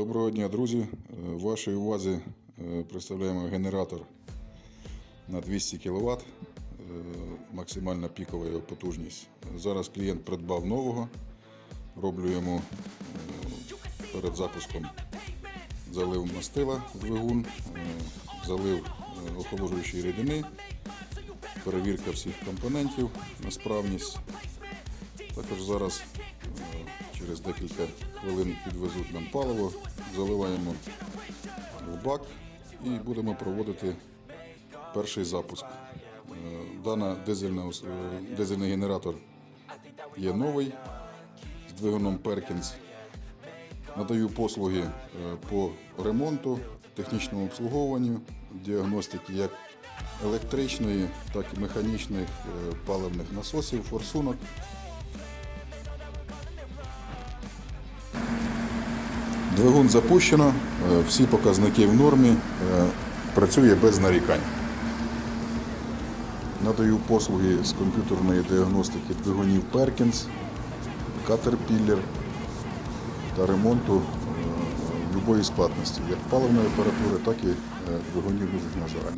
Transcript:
Доброго дня, друзі. Е, Вашій увазі е, представляємо генератор на 200 кВт, максимальна пікова його потужність. Зараз клієнт придбав нового. Роблю йому е, перед запуском залив мастила в двигун, е, залив е, охолоджуючої рідини, перевірка всіх компонентів на справність. Також зараз е, через декілька хвилин підвезуть нам паливо, заливаємо в бак і будемо проводити перший запуск. Е, Дана дизельна, е, дизельний генератор є новий з двигуном Perkins. Надаю послуги е, по ремонту, технічному обслуговуванню, діагностики як електричної, так і механічних паливних насосів, форсунок. Двигун запущено, е, всі показники в нормі, е, працює без нарікань. Надаю послуги з комп'ютерної діагностики двигунів Perkins, Caterpillar та ремонту е, любої складності, як паливної апаратури, так і двигунів на загальні.